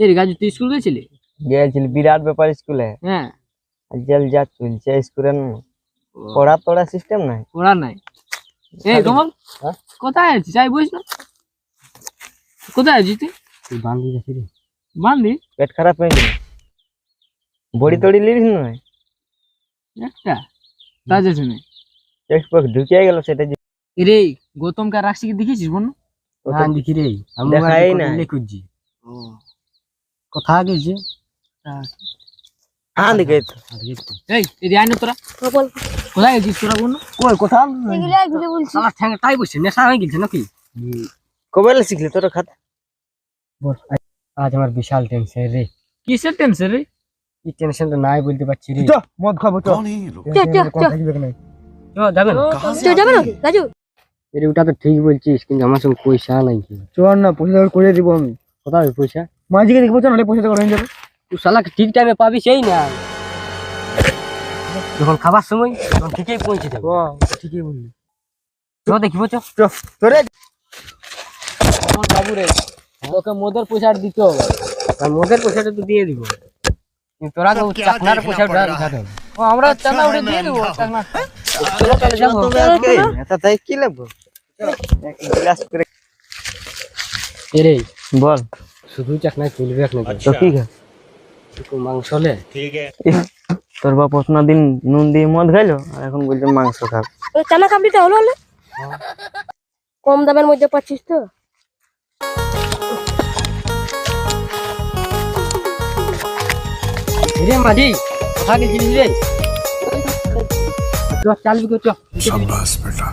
এর গাজু তুই স্কুল গেছিলি? গিয়েছিল বিরাট ব্যাপার স্কুলে। হ্যাঁ। জেল যা চলছে স্কুলে পড়া পড়া সিস্টেম নাই। পড়া নাই। এই কমল হ্যাঁ? কোথায় আছিস? যাই বুঝ না। কোথায় আছিস তুই? বান্ধি গেছি রে। বান্ধি পেট খারাপ হয়ে গেল। বড়ি তড়ি লিস নয় একটা? ঢুকিয়ে গেল সেটা রে গৌতমকে আর রাশিকে দেখেছিস বোন ওটা দেখি রে। আমি দেখাই নাই। খুঁজছি কোথা গেছে হ্যাঁ দেখে তো। এই এদি আইন তোরা। বল। কোথায় গেছিস তোরা বোন কই কোথা এগুলো এগুলো বলছি। সালা ঠ্যাং তাই বসে নেশা হয়ে গেছে নাকি? কবে শিখলি তোর খাতা? আজ আমার বিশাল টেনশন রে। কিসের টেনশন রে? এই টেনশনটা নাই বলতে পারছি রে। মদ খাব তো চ যাবে না রাজু। এর ওটা তো ঠিক বলছিস কিন্তু আমার সঙ্গে পয়সা নাই। কি চল না পয়সা করে দিব আমি। কোথায় পয়সা? মাঝিকে দেখব নাহলে পয়সা দেওয়ার হয়ে যাবে। তুই শালাকে ঠিক টাইমে পাবি সেই না। যখন খাবার সময় তখন ঠিকই পৌঁছে যাবে। ঠিকই বললি। চ দেখিব চ তোরে আমার বাবু রে তোকে মদের পয়সা দিতে হবে। আর মদের পয়সাটা তো দিয়ে দিব। তোরা তো চাকনার পয়সাটা উঠাতে হবে। ও আমরা চাকনা উঠে দিয়ে দেবো চাকনা যাব। এটা কি লাগবো? এক গ্লাস করে এরে বল। শুধু চাকনা চুল রাখনে আচ্ছা। তো ঠিক আছে। মাংস হলে ঠিক আছে। তোর বাপ প্রথমা দিন নুন দিয়ে মদ খাইলো? আর এখন বলছে মাংস খাব। চানা কামড়িটা হলো হলে। কম দামের মধ্যে পাচ্ছিস তো। রে? রে চ চালবি গো চ বেটা।